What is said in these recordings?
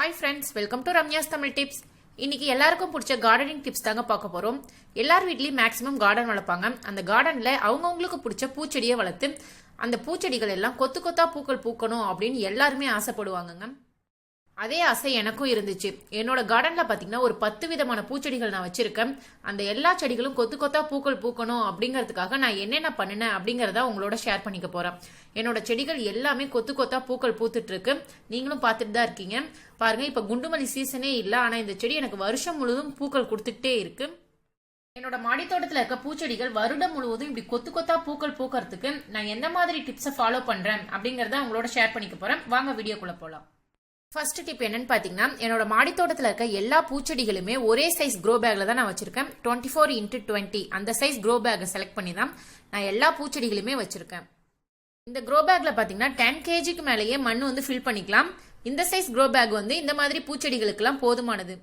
Hi friends welcome to Ramya's Tamil tips இன்னைக்கு எல்லாருக்கும் பிடிச்ச கார்டனிங் டிப்ஸ் தாங்க பார்க்க போகிறோம் எல்லார் வீட்லேயும் மேக்ஸிமம் கார்டன் வளர்ப்பாங்க. அந்த கார்டனில் அவங்கவுங்களுக்கு பிடிச்ச பூச்செடியை வளர்த்து அந்த பூச்செடிகள் எல்லாம் கொத்து கொத்தா பூக்கள் பூக்கணும் அப்படின்னு எல்லாருமே ஆசைப்படுவாங்கங்க. அதே ஆசை எனக்கும் இருந்துச்சு. என்னோட கார்டன்ல பாத்தீங்கன்னா ஒரு பத்து விதமான பூச்செடிகள் நான் வச்சிருக்கேன். அந்த எல்லா செடிகளும் கொத்து கொத்தா பூக்கள் பூக்கணும் அப்படிங்கறதுக்காக நான் என்னென்ன பண்ணினேன் அப்படிங்கறத உங்களோட ஷேர் பண்ணிக்க போறேன். என்னோட செடிகள் எல்லாமே கொத்து கொத்தா பூக்கள் பூத்துட்டு இருக்கு. நீங்களும் பார்த்துட்டு தான் இருக்கீங்க. பாருங்க இப்ப குண்டுமல்லி சீசனே இல்ல ஆனா இந்த செடி எனக்கு வருஷம் முழுவதும் பூக்கள் கொடுத்துக்கிட்டே இருக்கு. என்னோட மாடித்தோட்டத்தில் இருக்க பூச்செடிகள் வருடம் முழுவதும் இப்படி கொத்து கொத்தா பூக்கள் பூக்கிறதுக்கு நான் எந்த மாதிரி டிப்ஸை ஃபாலோ பண்றேன் அப்படிங்கறத உங்களோட ஷேர் பண்ணிக்க போறேன். வாங்க வீடியோக்குள்ள போலாம். ஃபர்ஸ்ட் டிப் என்னன்னு பார்த்தீங்கன்னா என்னோட மாடித்தோட்டத்தில் இருக்க எல்லா பூச்செடிகளுமே ஒரே சைஸ் க்ரோ பேக்ல தான் நான் வச்சிருக்கேன். டுவெண்ட்டி ஃபோர் இன்ட்டு டுவெண்ட்டி அந்த சைஸ் க்ரோ பேக்கை செலக்ட் பண்ணி தான் நான் எல்லா பூச்செடிகளுமே வச்சிருக்கேன். இந்த க்ரோ பேக்ல பார்த்தீங்கன்னா டென் கேஜிக்கு மேலேயே மண் வந்து ஃபில் பண்ணிக்கலாம். இந்த சைஸ் க்ரோ பேக் வந்து இந்த மாதிரி பூச்செடிகளுக்கெல்லாம் போதுமானது.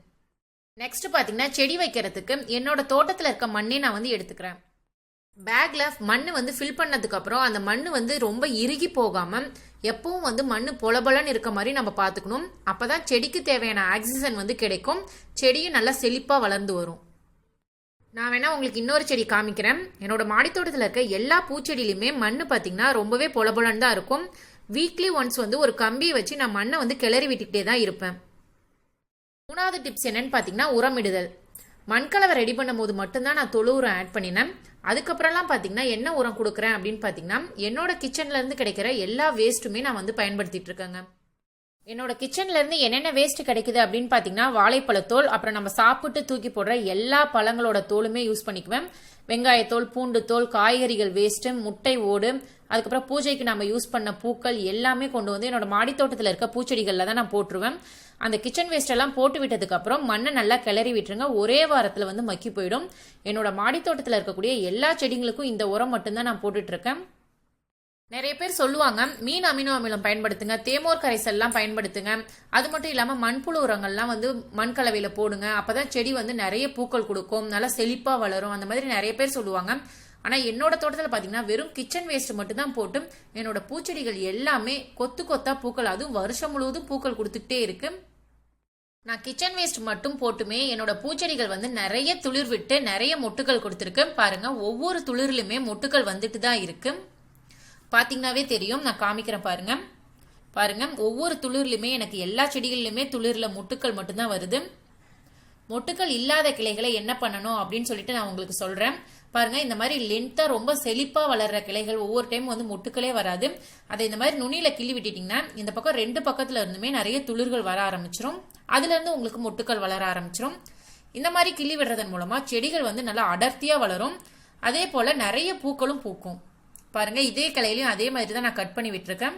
நெக்ஸ்ட் பார்த்தீங்கன்னா செடி வைக்கிறதுக்கு என்னோட தோட்டத்தில் இருக்க மண்ணே நான் வந்து எடுத்துக்கிறேன். பேக்ல மண் வந்து ஃபில் பண்ணதுக்கப்புறம் அந்த மண் வந்து ரொம்ப இறுகி போகாமல் எப்பவும் வந்து மண் பொலபொலன்னு இருக்க மாதிரி நம்ம பார்த்துக்கணும். அப்போ தான் செடிக்கு தேவையான ஆக்சிஜன் வந்து கிடைக்கும். செடியும் நல்லா செழிப்பாக வளர்ந்து வரும். நான் வேணா உங்களுக்கு இன்னொரு செடி காமிக்கிறேன். என்னோட மாடித்தோட்டத்தில் இருக்க எல்லா பூச்செடியிலுமே மண் பார்த்திங்கன்னா ரொம்பவே பொலபொலன்னு தான் இருக்கும். வீக்லி ஒன்ஸ் வந்து ஒரு கம்பியை வச்சு நான் மண்ணை வந்து கிளறி விட்டுக்கிட்டே தான் இருப்பேன். மூணாவது டிப்ஸ் என்னன்னு பார்த்தீங்கன்னா உரமிடுதல். மண்கலவை ரெடி பண்ணும் போது மட்டும்தான் நான் தொழு உரம் ஆட் பண்ணினேன். அதுக்கப்புறம்லாம் பார்த்தீங்கன்னா என்ன உரம் கொடுக்குறேன் அப்படின்னு பார்த்தீங்கன்னா என்னோட கிச்சன்ல இருந்து கிடைக்கிற எல்லா வேஸ்ட்டுமே நான் வந்து பயன்படுத்திட்டு இருக்கேங்க. என்னோட கிச்சன்லேருந்து என்னென்ன வேஸ்ட் கிடைக்குது அப்படின்னு பார்த்தீங்கன்னா வாழைப்பழத்தோல் அப்புறம் நம்ம சாப்பிட்டு தூக்கி போடுற எல்லா பழங்களோட தோலுமே யூஸ் பண்ணிக்குவேன். வெங்காயத்தோல் பூண்டு தோல் காய்கறிகள் வேஸ்ட்டு முட்டை ஓடு அதுக்கப்புறம் பூஜைக்கு நம்ம யூஸ் பண்ண பூக்கள் எல்லாமே கொண்டு வந்து என்னோட மாடித்தோட்டத்தில் இருக்க பூச்செடிகளில் தான் நான் போட்டுருவேன். அந்த கிச்சன் வேஸ்ட் எல்லாம் போட்டு விட்டதுக்கு அப்புறம் மண்ணை நல்லா கிளறி விட்டுருங்க. ஒரே வாரத்தில் வந்து மக்கி போயிடும். என்னோட மாடித்தோட்டத்தில் இருக்கக்கூடிய எல்லா செடிங்களுக்கும் இந்த உரம் மட்டும்தான் நான் போட்டுட்டு இருக்கேன் நிறைய பேர் சொல்லுவாங்க மீன் அமினோ அமிலம் பயன்படுத்துங்க தேமோர் கரைசல்லாம் பயன்படுத்துங்க. அது மட்டும் இல்லாமல் மண்புழு உரங்கள்லாம் வந்து மண் கலவையில் போடுங்க. அப்பதான் செடி வந்து நிறைய பூக்கள் கொடுக்கும் நல்லா செழிப்பாக வளரும். அந்த மாதிரி நிறைய பேர் சொல்லுவாங்க. ஆனால் என்னோட தோட்டத்தில் பார்த்தீங்கன்னா வெறும் கிச்சன் வேஸ்ட் மட்டும் தான் போட்டு என்னோட பூச்செடிகள் எல்லாமே கொத்து கொத்தா பூக்கள். அதுவும் வருஷம் முழுவதும் பூக்கள் கொடுத்துக்கிட்டே இருக்கு. நான் கிச்சன் வேஸ்ட் மட்டும் போட்டுமே என்னோட பூச்செடிகள் வந்து நிறைய துளிர் விட்டு நிறைய மொட்டுகள் கொடுத்துருக்கு. பாருங்க ஒவ்வொரு துளிர்லையுமே மொட்டுகள் வந்துட்டு தான் இருக்கு. பாத்தீங்கன்னாவே தெரியும் நான் காமிக்கிறேன் பாருங்க. பாருங்க ஒவ்வொரு துளிர்லையுமே எனக்கு எல்லா செடிகள்லையுமே துளிர்ல மொட்டுக்கள் மட்டும்தான் வருது. மொட்டுக்கள் இல்லாத கிளைகளை என்ன பண்ணணும் அப்படின்னு சொல்லிட்டு நான் உங்களுக்கு சொல்றேன். பாருங்க இந்த மாதிரி லென்த்தா ரொம்ப செழிப்பா வளர்ற கிளைகள் ஒவ்வொரு டைம் வந்து மொட்டுக்களே வராது. அதை இந்த மாதிரி நுனியில கிள்ளி விட்டுட்டீங்கன்னா இந்த பக்கம் ரெண்டு பக்கத்துல இருந்துமே நிறைய துளிர்கள் வர ஆரம்பிச்சிரும். அதுல இருந்து உங்களுக்கு மொட்டுக்கள் வளர ஆரம்பிச்சிரும். இந்த மாதிரி கிள்ளி விடுறதன் மூலமா செடிகள் வந்து நல்லா அடர்த்தியா வளரும். அதே போல நிறைய பூக்களும் பூக்கும். பாருங்க இதே கிளையிலையும் அதே மாதிரி தான் நான் கட் பண்ணி விட்டுருக்கேன்.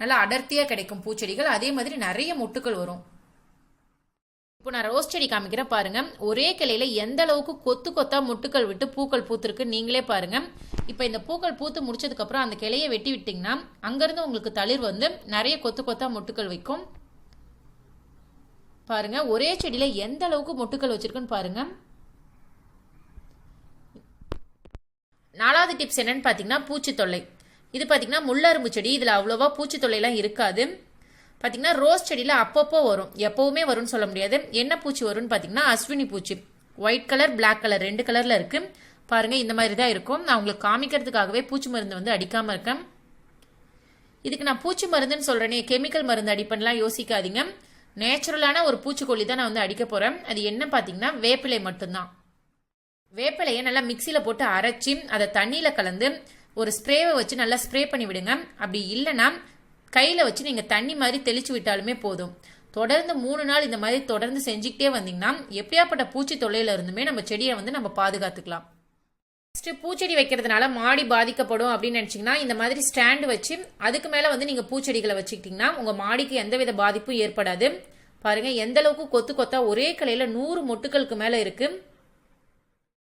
நல்லா அடர்த்தியா கிடைக்கும் பூச்செடிகள். அதே மாதிரி நிறைய மொட்டுக்கள் வரும். இப்போ நான் ரோஸ் செடி காமிக்கிறேன் பாருங்க. ஒரே கிளையில எந்த அளவுக்கு கொத்து கொத்தா மொட்டுக்கள் விட்டு பூக்கள் பூத்திருக்கு நீங்களே பாருங்க. இப்போ இந்த பூக்கள் பூத்து முடிச்சதுக்கு அப்புறம் அந்த கிளையை வெட்டி விட்டீங்கன்னா அங்கிருந்து உங்களுக்கு தளிர் வந்து நிறைய கொத்து கொத்தா மொட்டுக்கள் வைக்கும். பாருங்க ஒரே செடியில எந்த அளவுக்கு மொட்டுக்கள் வச்சிருக்குன்னு பாருங்க. நாலாவது டிப்ஸ் என்னன்னு பார்த்தீங்கன்னா பூச்சி தொல்லை இது பார்த்தீங்கன்னா முள்ளரும்பு செடி. இதில் அவ்வளோவா பூச்சி தொல்லைலாம் இருக்காது. பார்த்தீங்கன்னா ரோஸ் செடியில் அப்பப்போ வரும். எப்போவுமே வரும்னு சொல்ல முடியாது. என்ன பூச்சி வரும்னு பார்த்தீங்கன்னா அஸ்வினி பூச்சி. ஒயிட் கலர் பிளாக் கலர் ரெண்டு கலரில் இருக்கு. பாருங்க இந்த மாதிரி தான் இருக்கும். நான் உங்களுக்கு காமிக்கிறதுக்காகவே பூச்சி மருந்து வந்து அடிக்காமல் இருக்கேன். இதுக்கு நான் பூச்சி மருந்துன்னு சொல்கிறேனே கெமிக்கல் மருந்து அடிப்பேன்லாம் யோசிக்காதீங்க. நேச்சுரலான ஒரு பூச்சிக்கொல்லி தான் நான் வந்து அடிக்க போகிறேன் அது என்ன பார்த்தீங்கன்னா வேப்பிலை மட்டும்தான். வேப்பிலையை நல்லா மிக்சியில் போட்டு அரைச்சி அதை தண்ணியில் கலந்து ஒரு ஸ்ப்ரேவை வச்சு நல்லா ஸ்ப்ரே பண்ணி விடுங்க. அப்படி இல்லைன்னா கையில் வச்சு நீங்கள் தண்ணி மாதிரி தெளிச்சு விட்டாலுமே போதும். தொடர்ந்து மூணு நாள் இந்த மாதிரி தொடர்ந்து செஞ்சுக்கிட்டே வந்தீங்கன்னா எப்படியாப்பட்ட பூச்சி தொல்லையில இருந்துமே நம்ம செடியை வந்து நம்ம பாதுகாத்துக்கலாம். நெக்ஸ்ட் பூச்செடி வைக்கிறதுனால மாடி பாதிக்கப்படும் அப்படின்னு நினச்சிங்கன்னா இந்த மாதிரி ஸ்டாண்டு வச்சு அதுக்கு மேலே வந்து நீங்கள் பூச்செடிகளை வச்சுக்கிட்டிங்கன்னா உங்கள் மாடிக்கு எந்தவித பாதிப்பும் ஏற்படாது. பாருங்கள் எந்த அளவுக்கு கொத்து கொத்தா ஒரே கலையில் நூறு மொட்டுக்களுக்கு மேலே இருக்குது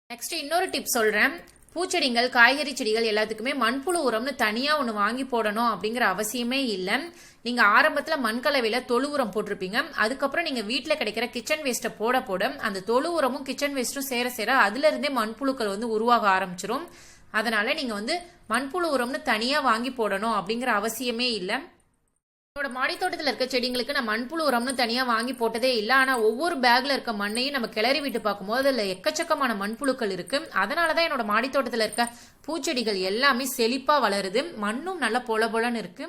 நெக்ஸ்ட் இன்னொரு டிப் சொல்கிறேன் பூச்செடிகள் காய்கறி செடிகள் எல்லாத்துக்குமே மண்புழு உரம்னு தனியாக ஒன்று வாங்கி போடணும் அப்படிங்கிற அவசியமே இல்லை. நீங்கள் ஆரம்பத்தில் மண்கலவையில் தொழு உரம் போட்டிருப்பீங்க. அதுக்கப்புறம் நீங்கள் வீட்டில் கிடைக்கிற கிச்சன் வேஸ்ட்டை போட போட அந்த தொழு உரமும் கிச்சன் வேஸ்ட்டும் சேர சேர அதுலேருந்தே மண்புழுக்கள் வந்து உருவாக ஆரம்பிச்சிரும். அதனால் நீங்கள் வந்து மண்புழு உரம்னு தனியாக வாங்கி போடணும் அப்படிங்கிற அவசியமே இல்லை. என்னோட மாடி தோட்டத்தில் இருக்க செடிங்களுக்கு நான் மண்புழு உரம்னு தனியாக வாங்கி போட்டதே இல்லை. ஆனால் ஒவ்வொரு பேக்கில் இருக்க மண்ணையும் நம்ம கிளறி விட்டு பார்க்கும்போது அதில் எக்கச்சக்கமான மண்புழுக்கள் இருக்கு. அதனால தான் என்னோட மாடி தோட்டத்தில் இருக்க பூச்செடிகள் எல்லாமே செழிப்பாக வளருது. மண்ணும் நல்லா பொல பொலன்னு இருக்கு.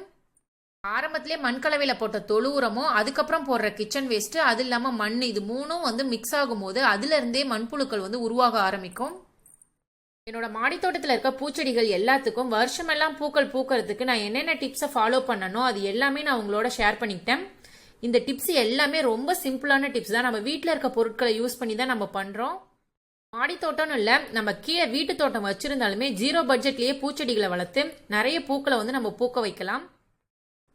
ஆரம்பத்திலே மண் கலவையில் போட்ட தொழு உரமும் அதுக்கப்புறம் போடுற கிச்சன் வேஸ்ட்டு அது இல்லாமல் மண் இது மூணும் வந்து மிக்ஸ் ஆகும்போது அதுலேருந்தே மண்புழுக்கள் வந்து உருவாக ஆரம்பிக்கும். என்னோட மாடித்தோட்டத்தில் இருக்க பூச்செடிகள் எல்லாத்துக்கும் வருஷமெல்லாம் பூக்கள் பூக்கிறதுக்கு நான் என்னென்ன டிப்ஸை ஃபாலோ பண்ணனோ அது எல்லாமே நான் உங்களோட ஷேர் பண்ணிக்கிட்டேன். இந்த டிப்ஸ் எல்லாமே ரொம்ப சிம்பிளான டிப்ஸ் தான். நம்ம வீட்டில் இருக்க பொருட்களை யூஸ் பண்ணி தான் நம்ம பண்ணுறோம் மாடித்தோட்டம்னு இல்லை நம்ம கீழே வீட்டு தோட்டம் வச்சிருந்தாலுமே ஜீரோ பட்ஜெட்லேயே பூச்செடிகளை வளர்த்து நிறைய பூக்களை வந்து நம்ம பூக்க வைக்கலாம்.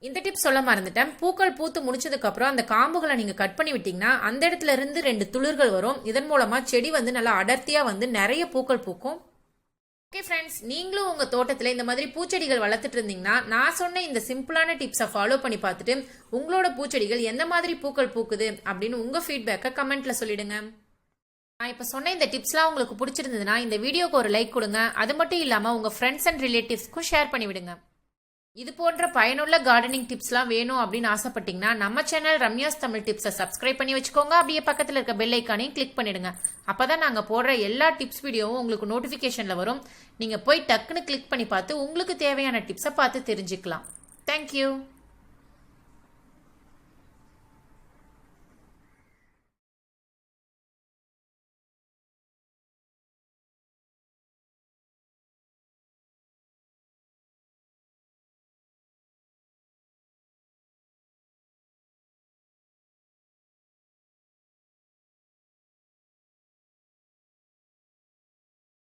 இந்த டிப்ஸ் சொல்ல மறந்துட்டேன். பூக்கள் பூத்து முடிச்சதுக்கப்புறம் அந்த காம்புகளை நீங்கள் கட் பண்ணி விட்டீங்கன்னா அந்த இடத்துல இருந்து ரெண்டு துளிர்கள் வரும். இதன் மூலமாக செடி வந்து நல்லா அடர்த்தியாக வந்து நிறைய பூக்கள் பூக்கும். ஓகே ஃப்ரெண்ட்ஸ் நீங்களும் உங்கள் தோட்டத்தில் இந்த மாதிரி பூச்செடிகள் வளர்த்துட்டு இருந்தீங்கன்னா நான் சொன்ன இந்த சிம்பிளான டிப்ஸை ஃபாலோ பண்ணி பார்த்துட்டு உங்களோட பூச்செடிகள் எந்த மாதிரி பூக்கள் பூக்குது அப்படின்னு உங்கள் ஃபீட்பேக்கை கமெண்ட்ல சொல்லிடுங்க. நான் இப்போ சொன்ன இந்த டிப்ஸ்லாம் உங்களுக்கு பிடிச்சிருந்ததுன்னா இந்த வீடியோக்கு ஒரு லைக் கொடுங்க. அது மட்டும் இல்லாமல் உங்கள் ஃப்ரெண்ட்ஸ் அண்ட் ரிலேட்டிவ்ஸ்க்கும் ஷேர் பண்ணிவிடுங்க. இது போன்ற பயனுள்ள கார்டனிங் டிப்ஸ்லாம் வேணும் அப்படின்னு ஆசைப்பட்டீங்கன்னா நம்ம சேனல் ரம்யாஸ் தமிழ் டிப்ஸை சப்ஸ்கிரைப் பண்ணி வச்சுக்கோங்க. அப்படியே பக்கத்தில் இருக்க பெல் ஐக்கானையும் கிளிக் பண்ணிடுங்க. அப்பதான் நாங்கள் போடுற எல்லா டிப்ஸ் வீடியோவும் உங்களுக்கு நோட்டிஃபிகேஷனில் வரும். நீங்கள் போய் டக்குன்னு கிளிக் பண்ணி பார்த்து உங்களுக்கு தேவையான டிப்ஸை பார்த்து தெரிஞ்சுக்கலாம். தேங்க்யூ